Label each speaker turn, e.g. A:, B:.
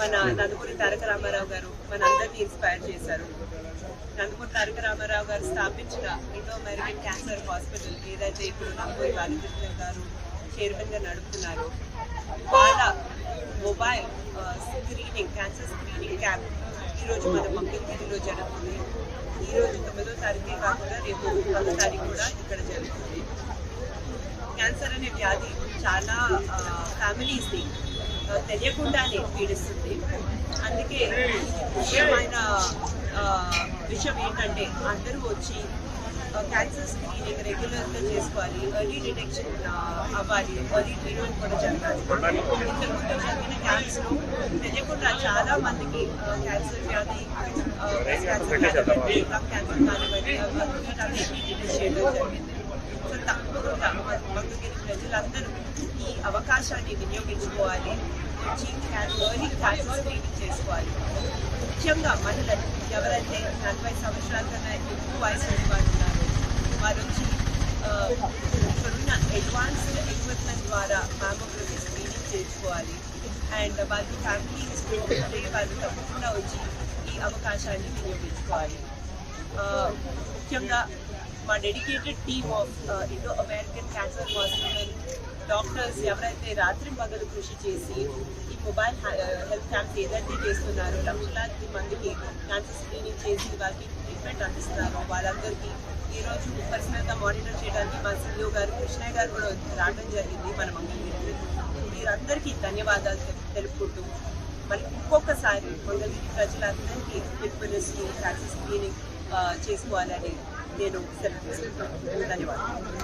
A: మన నందమూరి తారక రామారావు గారు మన అందరినీ ఇన్స్పైర్ చేశారు. నందమూరి తారక రామారావు గారు స్థాపించిన ఇండో అమెరికన్ క్యాన్సర్ హాస్పిటల్ ఏదైతే ఇప్పుడు నందమూరి బాలకృష్ణ గారు చైర్మన్గా నడుపుతున్నారు వాళ్ళ mobile screening cancer screening camp ఈరోజు మన పంపింగ్లో జరుగుతుంది. ఈరోజు తొమ్మిదో తారీఖే కాకుండా రేపు పదో తారీఖు కూడా ఇక్కడ జరుగుతుంది. క్యాన్సర్ అనే వ్యాధి చాలా ఫ్యామిలీస్ని తెలియకుండానే పీడిస్తుంది. అందుకే ముఖ్యమైన విషయం ఏంటంటే అందరూ వచ్చి క్యాన్సర్ స్క్రీనింగ్ రెగ్యులర్గా చేసుకోవాలి ఎర్లీ డిటెక్షన్ అవ్వాలి ఎర్లీ ట్రీట్మెంట్ కూడా జరగాలి. ఇంతకు ముందు జరిగిన క్యాన్సర్లో తెలియకుండా చాలా మందికి క్యాన్సర్ వ్యాధి బ్రెస్ట్ క్యాన్సర్ కానివ్వండి లమ్ క్యాన్సర్ కానివ్వండి వీటన్నిటిని డిటెక్ట్ చేయడం జరిగింది. సో తప్పకుండా మంగళగిరి ప్రజలందరూ ఈ అవకాశాన్ని వినియోగించుకోవాలి. వచ్చి ఎర్లీ క్యాన్సర్ స్క్రీనింగ్ చేసుకోవాలి. ముఖ్యంగా మహిళలు ఎవరైతే నలభై సంవత్సరాల కన్నా ఎక్కువ వయసు వారు ఉన్నారో వారు వచ్చి ఇప్పుడున్న ఇక్కడున్న అడ్వాన్స్డ్ ఎక్విప్మెంట్ ద్వారా మామోగ్రఫీ స్క్రీనింగ్ చేసుకోవాలి. అండ్ వాళ్ళు ఫ్యామిలీస్ వాళ్ళు తప్పకుండా వచ్చి ఈ అవకాశాన్ని వినియోగించుకోవాలి. ముఖ్యంగా మా dedicated team of Indo American cancer hospital doctors ఎవరైతే రాత్రి పగలు కృషి చేసి ఈ మొబైల్ హెల్త్ క్యాంప్ ఏదైతే చేస్తున్నారో లక్షలాది మందికి క్యాన్సర్ స్క్రీనింగ్ చేసి వారికి ట్రీట్మెంట్ అందిస్తున్నారు వాళ్ళందరికీ ఈరోజు పర్సనల్గా మానిటర్ చేయడానికి మా సీఈఓ గారు కృష్ణయ్య గారు కూడా రావడం జరిగింది మన మంగళగిరికి మీరందరికీ ధన్యవాదాలు తెలుపుకుంటూ మళ్ళీ ఇంకొకసారి మంగళగిరి ప్రజలందరికీ ఫిట్నెస్ క్యాన్సర్ స్క్రీనింగ్ చేసుకోవాలని నేను సెలవు ధన్యవాదాలు.